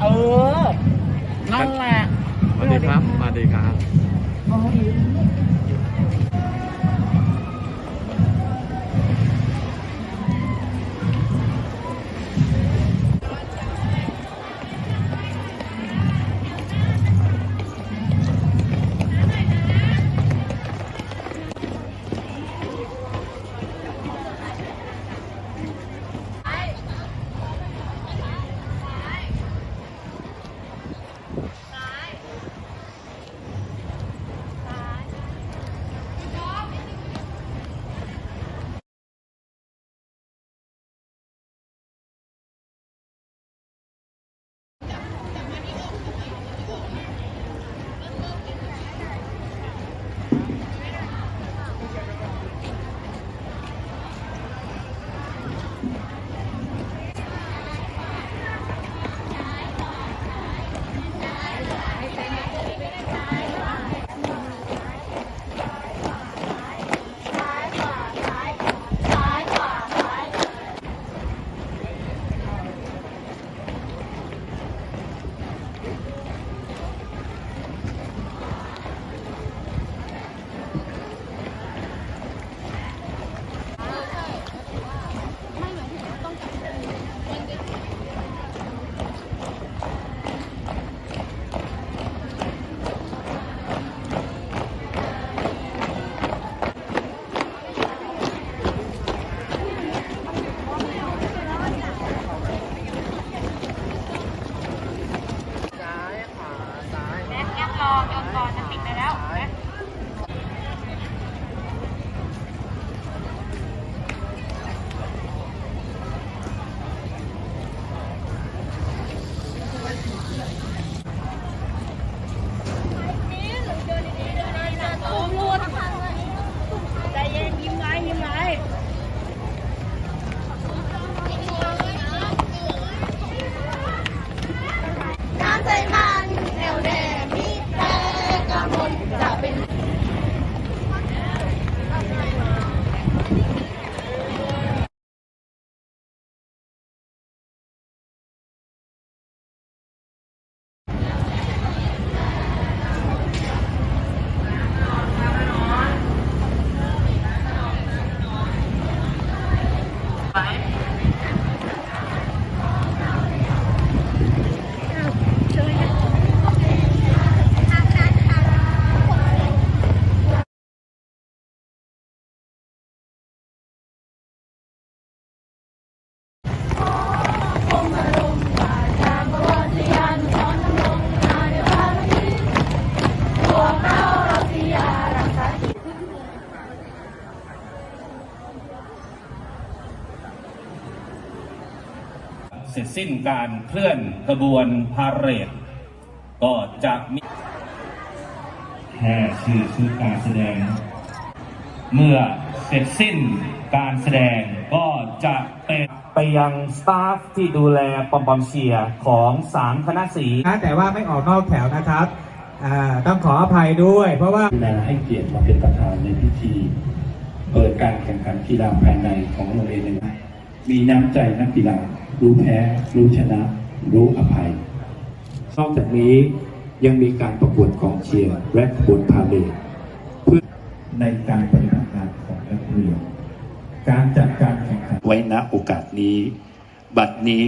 เออ นั่นแหละ สวัสดีครับสวัสดีครับ Oh. ก่อนจะปิดไปแล้วแม็ก ใจเย็นยิ้มไว้ยิ้มไว้ น้ำใจมันแน่วแน่มีแต่กำมลจะเป็น เสร็จสิ้นการเคลื่อนขบวนพาเหรดก็จะมีแค่ชื่อชุดการแสดง เมื่อเสร็จสิ้นการแสดงก็จะเป็น ไปยังสตาฟที่ดูแลปอมปอมเชียร์ของสามคณะสีนะแต่ว่าไม่ออกนอกแถวนะครับอ่าต้องขออภัยด้วย เพราะว่ากรุณาให้เกียรติมาเป็นประธานในพิธีเปิดการแข่งขันกีฬาภายในของโรงเรียนหนึ่งมีน้ำใจนักกีฬารู้แพ้ รู้ชนะ รู้อภัยนอกจากนี้ยังมีการประกวดกองเชียร์และขบวนพาเหรดเพื่อในการปฏิบัติงานของนักเรียนการจัดการแข่งขันไว้ณโอกาสนี้ บัดนี้